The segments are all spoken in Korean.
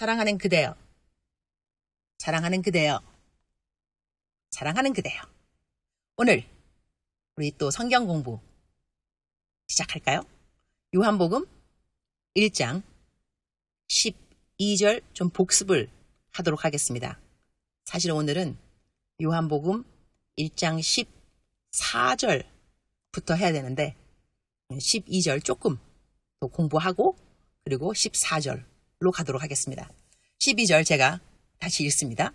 사랑하는 그대여. 사랑하는 그대여. 사랑하는 그대여. 오늘 우리 또 성경 공부 시작할까요? 요한복음 1장 12절 좀 복습을 하도록 하겠습니다. 사실 오늘은 요한복음 1장 14절부터 해야 되는데 12절 조금 또 공부하고 그리고 14절 로 가도록 하겠습니다. 12절 제가 다시 읽습니다.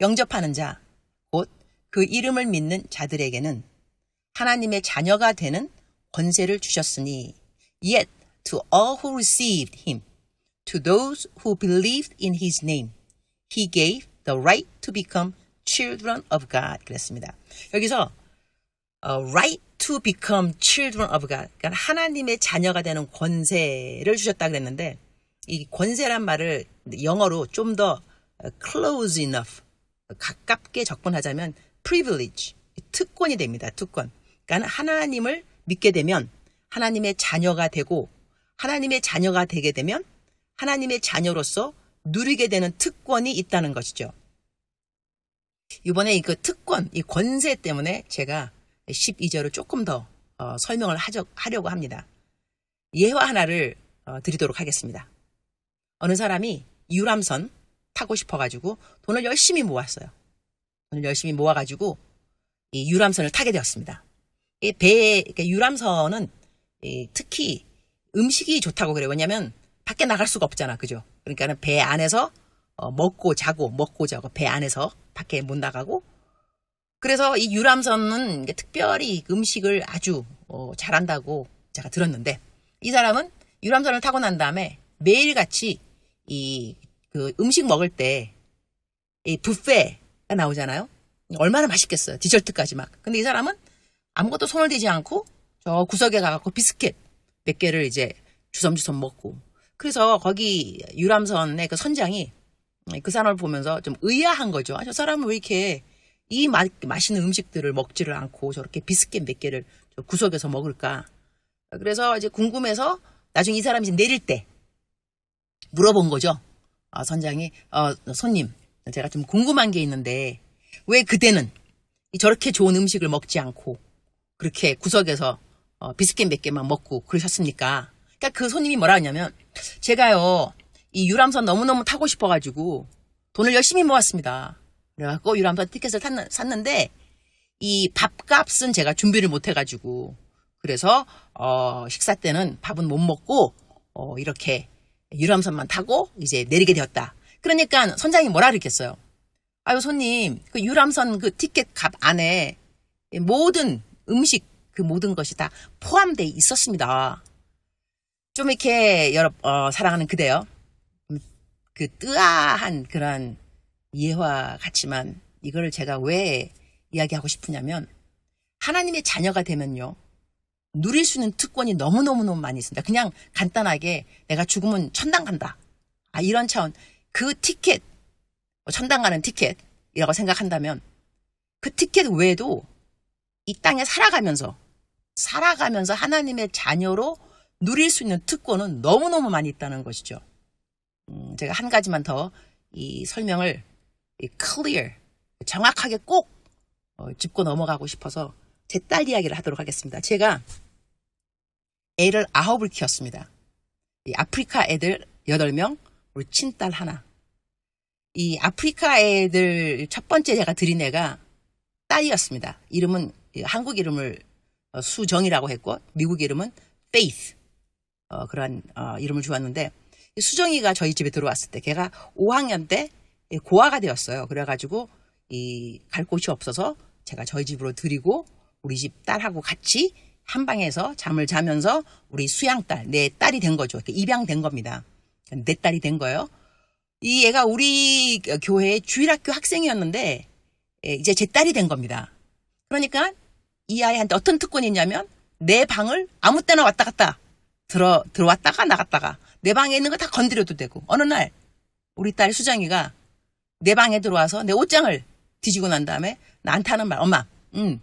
영접하는 자, 곧 그 이름을 믿는 자들에게는 하나님의 자녀가 되는 권세를 주셨으니 yet to all who received him to those who believed in his name he gave the right to become children of God 그랬습니다. 여기서 어, right to become children of God 그러니까 하나님의 자녀가 되는 권세를 주셨다 그랬는데 이 권세란 말을 영어로 좀 더 close enough 가깝게 접근하자면 privilege 특권이 됩니다. 특권. 그러니까 하나님을 믿게 되면 하나님의 자녀가 되고 하나님의 자녀가 되게 되면 하나님의 자녀로서 누리게 되는 특권이 있다는 것이죠. 이번에 그 특권, 이 권세 때문에 제가 12절을 조금 더 어, 설명을 하려, 하려고 합니다. 예화 하나를 어, 드리도록 하겠습니다. 어느 사람이 유람선 타고 싶어가지고 돈을 열심히 모았어요. 돈을 열심히 모아가지고 이 유람선을 타게 되었습니다. 이 배, 그러니까 유람선은 이 특히 음식이 좋다고 그래요. 왜냐면 밖에 나갈 수가 없잖아. 그죠? 그러니까는 배 안에서 어, 먹고 자고 먹고 자고 배 안에서 밖에 못 나가고 그래서 이 유람선은 특별히 음식을 아주 어, 잘한다고 제가 들었는데 이 사람은 유람선을 타고 난 다음에 매일같이 이 그 음식 먹을 때 이 뷔페가 나오잖아요. 얼마나 맛있겠어요. 디저트까지 막. 근데 이 사람은 아무것도 손을 대지 않고 저 구석에 가갖고 비스켓 몇 개를 이제 주섬주섬 먹고. 그래서 거기 유람선의 그 선장이 그 사람을 보면서 좀 의아한 거죠. 아, 저 사람은 왜 이렇게 이 마, 맛있는 음식들을 먹지를 않고 저렇게 비스켓 몇 개를 저 구석에서 먹을까. 그래서 이제 궁금해서 나중에 이 사람이 이제 내릴 때 물어본 거죠. 아, 선장이, 어, 손님, 제가 좀 궁금한 게 있는데, 왜 그대는 이 저렇게 좋은 음식을 먹지 않고, 그렇게 구석에서 어, 비스켓 몇 개만 먹고 그러셨습니까? 그러니까 그 손님이 뭐라 하냐면, 제가요, 이 유람선 너무너무 타고 싶어가지고, 돈을 열심히 모았습니다. 그래갖고 유람선 티켓을 탔는, 샀는데, 이 밥값은 제가 준비를 못 해가지고, 그래서, 어, 식사 때는 밥은 못 먹고, 어, 이렇게 유람선만 타고 이제 내리게 되었다. 그러니까 선장이 뭐라 그랬겠어요? 아유, 손님, 그 유람선 그 티켓 값 안에 모든 음식, 그 모든 것이 다 포함되어 있었습니다. 좀 이렇게 여러, 어, 사랑하는 그대요. 음, 그 뜨아한 그런 예화 같지만 이거를 제가 왜 이야기하고 싶으냐면 하나님의 자녀가 되면요. 누릴 수 있는 특권이 너무너무너무 많이 있습니다. 그냥 간단하게 내가 죽으면 천당 간다. 아, 이런 차원. 그 티켓, 뭐 천당 가는 티켓이라고 생각한다면 그 티켓 외에도 이 땅에 살아가면서, 살아가면서 하나님의 자녀로 누릴 수 있는 특권은 너무너무 많이 있다는 것이죠. 음, 제가 한 가지만 더 이 설명을 이 clear, 정확하게 꼭 어, 짚고 넘어가고 싶어서 제 딸 이야기를 하도록 하겠습니다. 제가 애를 아홉을 키웠습니다. 이 아프리카 애들 여덟 명 우리 친딸 하나. 이 아프리카 애들 첫 번째 제가 들인 애가 딸이었습니다. 이름은 한국 이름을 어, 수정이라고 했고 미국 이름은 Faith 어, 그러한 어, 이름을 주었는데 이 수정이가 저희 집에 들어왔을 때 걔가 5학년 때 고아가 되었어요. 그래가지고 이 갈 곳이 없어서 제가 저희 집으로 드리고 우리 집 딸하고 같이 한 방에서 잠을 자면서 우리 수양딸, 내 딸이 된 거죠. 입양된 겁니다. 내 딸이 된 거예요. 이 애가 우리 교회 주일학교 학생이었는데 예, 이제 제 딸이 된 겁니다. 그러니까 이 아이한테 어떤 특권이 있냐면 내 방을 아무 때나 왔다 갔다 들어 들어왔다가 나갔다가 내 방에 있는 거 다 건드려도 되고 어느 날 우리 딸 수정이가 내 방에 들어와서 내 옷장을 뒤지고 난 다음에 나한테 하는 말 엄마 음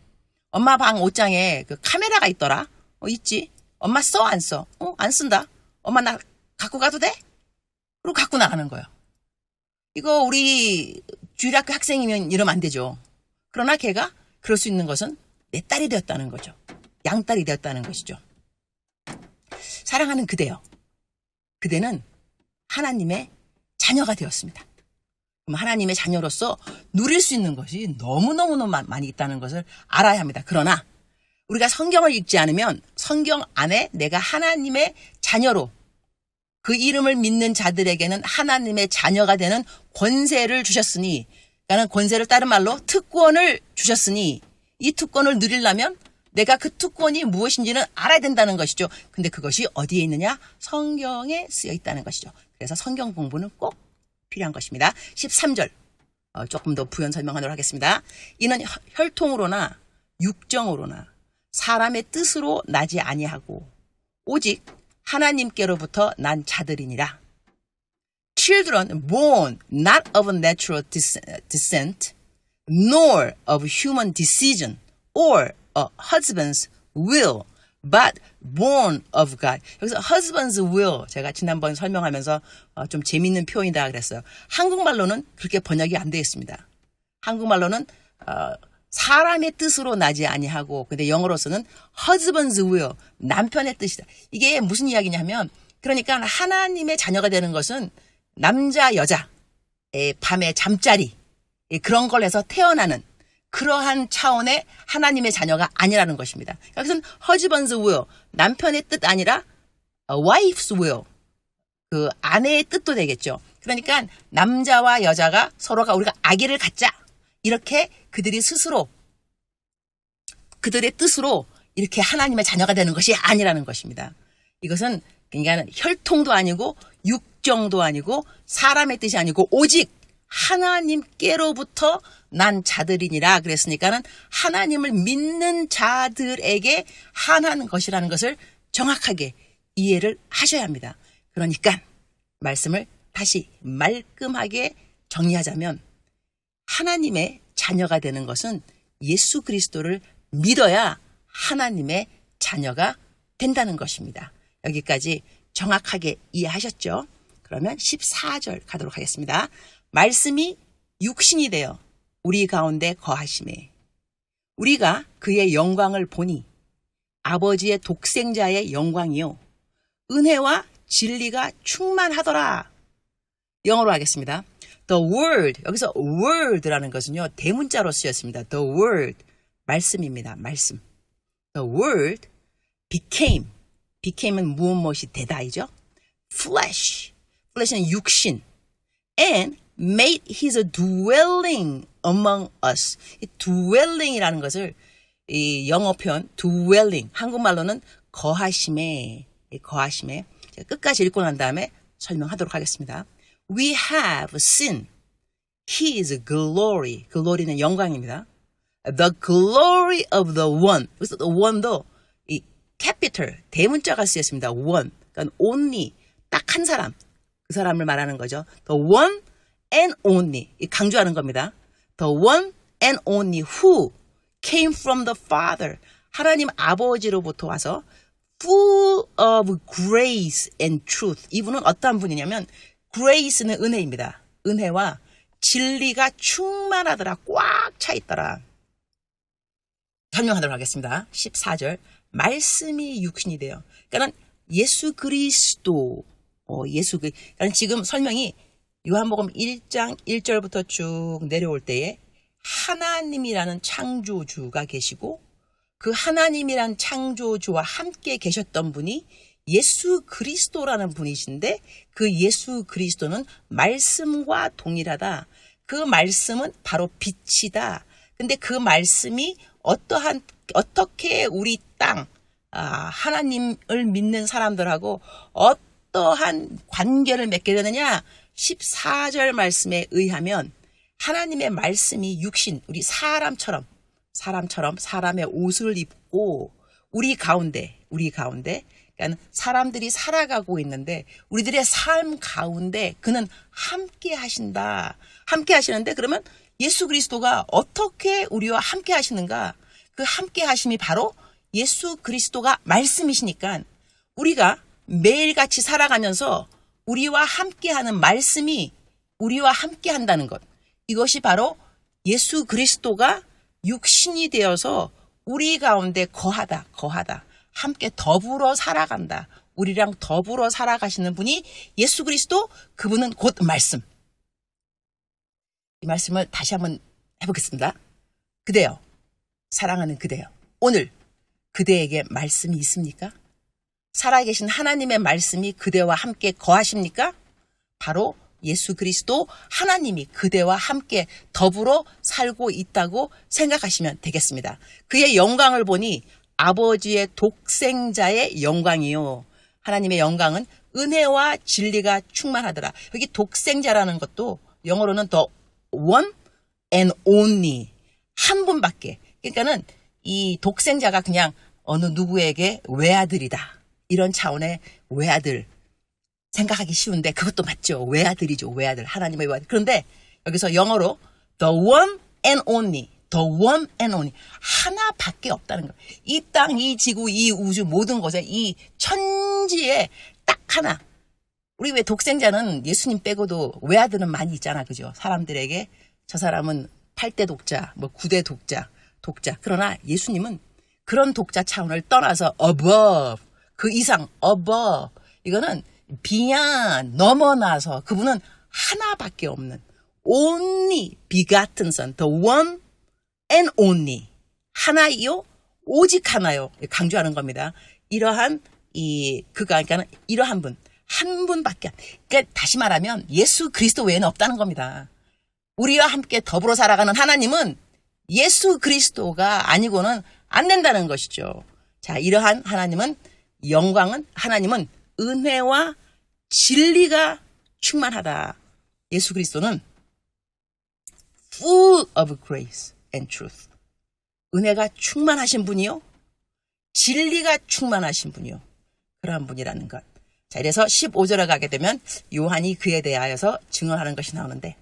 엄마 방 옷장에 그 카메라가 있더라. 어, 있지. 엄마 써, 안 써? 어, 안 쓴다. 엄마 나 갖고 가도 돼? 그리고 갖고 나가는 거예요. 이거 우리 주일학교 학생이면 이러면 안 되죠. 그러나 걔가 그럴 수 있는 것은 내 딸이 되었다는 거죠. 양딸이 되었다는 것이죠. 사랑하는 그대요. 그대는 하나님의 자녀가 되었습니다. 그럼 하나님의 자녀로서 누릴 수 있는 것이 너무너무너무 마- 많이 있다는 것을 알아야 합니다. 그러나 우리가 성경을 읽지 않으면 성경 안에 내가 하나님의 자녀로 그 이름을 믿는 자들에게는 하나님의 자녀가 되는 권세를 주셨으니, 그러니까 권세를 다른 말로 특권을 주셨으니, 이 특권을 누리려면 내가 그 특권이 무엇인지는 알아야 된다는 것이죠. 근데 그것이 어디에 있느냐? 성경에 쓰여 있다는 것이죠. 그래서 성경 공부는 꼭 필요한 것입니다. 13절. 어, 조금 더 부연 설명하도록 하겠습니다. 이는 혈- 혈통으로나 육정으로나 사람의 뜻으로 나지 아니하고 오직 하나님께로부터 난 자들이니라. Children born not of natural dis- descent, nor of human decision or a husband's will, but born of God. 여기서 husband's will 제가 지난번 설명하면서 어, 좀 재밌는 표현이다 그랬어요. 한국말로는 그렇게 번역이 안 되어 있습니다. 한국말로는 어, 사람의 뜻으로 나지 아니하고 근데 영어로서는 husband's will 남편의 뜻이다. 이게 무슨 이야기냐면 그러니까 하나님의 자녀가 되는 것은 남자 여자의 밤의 잠자리 예, 그런 걸 해서 태어나는 그러한 차원의 하나님의 자녀가 아니라는 것입니다. 그것은 husband's will 남편의 뜻 아니라 어, wife's will 그 아내의 뜻도 되겠죠. 그러니까 남자와 여자가 서로가 우리가 아기를 갖자 이렇게 그들이 스스로 그들의 뜻으로 이렇게 하나님의 자녀가 되는 것이 아니라는 것입니다. 이것은 그러니까 혈통도 아니고 육정도 아니고 사람의 뜻이 아니고 오직 하나님께로부터 난 자들이니라 그랬으니까는 하나님을 믿는 자들에게 한한 것이라는 것을 정확하게 이해를 하셔야 합니다. 그러니까 말씀을 다시 말끔하게 정리하자면 하나님의 자녀가 되는 것은 예수 그리스도를 믿어야 하나님의 자녀가 된다는 것입니다. 여기까지 정확하게 이해하셨죠? 그러면 14절 가도록 하겠습니다. 말씀이 육신이 되어 우리 가운데 거하심에 우리가 그의 영광을 보니 아버지의 독생자의 영광이요 은혜와 진리가 충만하더라. 영어로 하겠습니다. The word 여기서 word라는 것은요 대문자로 쓰였습니다. The word 말씀입니다. 말씀. The word became became은 무엇 무엇이 되다이죠. flesh flesh는 육신 and made his dwelling among us. 이 dwelling이라는 것을 이 영어 표현 dwelling 한국말로는 거하심에 이 거하심에 제가 끝까지 읽고 난 다음에 설명하도록 하겠습니다. We have seen his glory. glory는 영광입니다. The glory of the one. 그래서 the one도 이 capital 대문자가 쓰였습니다. one. 그러니까 only 딱 한 사람. 그 사람을 말하는 거죠. The one and only. 이 강조하는 겁니다. The one and only who came from the Father. 하나님 아버지로부터 와서 full of grace and truth. 이분은 어떠한 분이냐면 grace는 은혜입니다. 은혜와 진리가 충만하더라. 꽉 차 있더라. 설명하도록 하겠습니다. 14절. 말씀이 육신이 돼요. 그러니까 예수 그리스도, 어, 예수 그, 그러니까 지금 설명이 요한복음 1장 1절부터 쭉 내려올 때에 하나님이라는 창조주가 계시고 그 하나님이란 창조주와 함께 계셨던 분이 예수 그리스도라는 분이신데 그 예수 그리스도는 말씀과 동일하다. 그 말씀은 바로 빛이다. 근데 그 말씀이 어떠한 어떻게 우리 땅 아, 하나님을 믿는 사람들하고 어 떠한 관계를 맺게 되느냐? 14절 말씀에 의하면 하나님의 말씀이 육신 우리 사람처럼 사람처럼 사람의 옷을 입고 우리 가운데 우리 가운데 그러니까 사람들이 살아가고 있는데 우리들의 삶 가운데 그는 함께 하신다. 함께 하시는데 그러면 예수 그리스도가 어떻게 우리와 함께 하시는가? 그 함께 하심이 바로 예수 그리스도가 말씀이시니까 우리가 매일같이 살아가면서 우리와 함께 하는 말씀이 우리와 함께 한다는 것. 이것이 바로 예수 그리스도가 육신이 되어서 우리 가운데 거하다, 거하다. 함께 더불어 살아간다. 우리랑 더불어 살아가시는 분이 예수 그리스도, 그분은 곧 말씀. 이 말씀을 다시 한번 해보겠습니다. 그대여, 사랑하는 그대여. 오늘 그대에게 말씀이 있습니까? 살아계신 하나님의 말씀이 그대와 함께 거하십니까? 바로 예수 그리스도 하나님이 그대와 함께 더불어 살고 있다고 생각하시면 되겠습니다. 그의 영광을 보니 아버지의 독생자의 영광이요. 하나님의 영광은 은혜와 진리가 충만하더라. 여기 독생자라는 것도 영어로는 더 one and only 한 분밖에. 그러니까는 이 독생자가 그냥 어느 누구에게 외아들이다. 이런 차원의 외아들 생각하기 쉬운데 그것도 맞죠. 외아들이죠. 외아들. 하나님의 외아들. 그런데 여기서 영어로 the one and only the one and only 하나밖에 없다는 거. 이 땅, 이 지구, 이 우주 모든 것에 이 천지에 딱 하나. 우리 왜 독생자는 예수님 빼고도 외아들은 많이 있잖아. 그죠? 사람들에게 저 사람은 8대 독자, 뭐 9대 독자, 독자. 그러나 예수님은 그런 독자 차원을 떠나서 above 그 이상 above 이거는 비양 넘어나서 그분은 하나밖에 없는 only begotten son the one and only 하나이요 오직 하나요 강조하는 겁니다. 이러한 이 그가 그러니까 이러한 분 한 분밖에 안- 그러니까 다시 말하면 예수 그리스도 외에는 없다는 겁니다. 우리와 함께 더불어 살아가는 하나님은 예수 그리스도가 아니고는 안 된다는 것이죠. 자, 이러한 하나님은 영광은 하나님은 은혜와 진리가 충만하다. 예수 그리스도는 full of grace and truth. 은혜가 충만하신 분이요. 진리가 충만하신 분이요. 그러한 분이라는 것. 자, 이래서 15절에 가게 되면 요한이 그에 대하여서 증언하는 것이 나오는데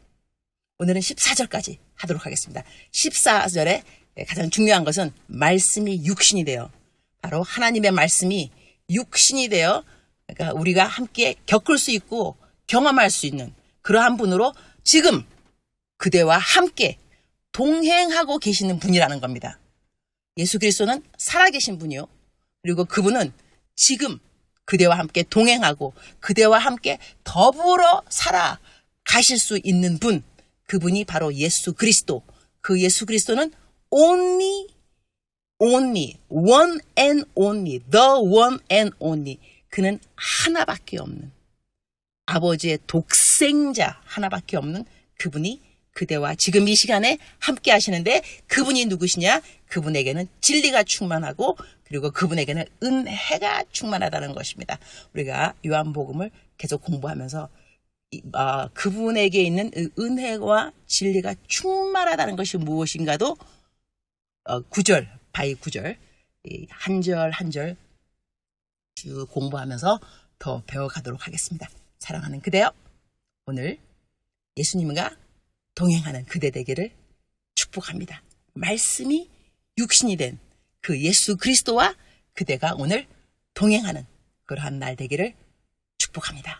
오늘은 14절까지 하도록 하겠습니다. 14절에 가장 중요한 것은 말씀이 육신이 되어 바로 하나님의 말씀이 육신이 되어 그러니까 우리가 함께 겪을 수 있고 경험할 수 있는 그러한 분으로 지금 그대와 함께 동행하고 계시는 분이라는 겁니다. 예수 그리스도는 살아계신 분이요. 그리고 그분은 지금 그대와 함께 동행하고 그대와 함께 더불어 살아 가실 수 있는 분. 그분이 바로 예수 그리스도. 그 예수 그리스도는 only, only, one and only, the one and only. 그는 하나밖에 없는 아버지의 독생자 하나밖에 없는 그분이 그대와 지금 이 시간에 함께 하시는데 그분이 누구시냐? 그분에게는 진리가 충만하고 그리고 그분에게는 은혜가 충만하다는 것입니다. 우리가 요한복음을 계속 공부하면서 이- 아, 그분에게 있는 이 은혜와 진리가 충만하다는 것이 무엇인가도 어, 구절 바이 구절 한 절 한 절 쭉 공부하면서 더 배워가도록 하겠습니다. 사랑하는 그대여 오늘 예수님과 동행하는 그대 되기를 축복합니다. 말씀이 육신이 된 그 예수 그리스도와 그대가 오늘 동행하는 그러한 날 되기를 축복합니다.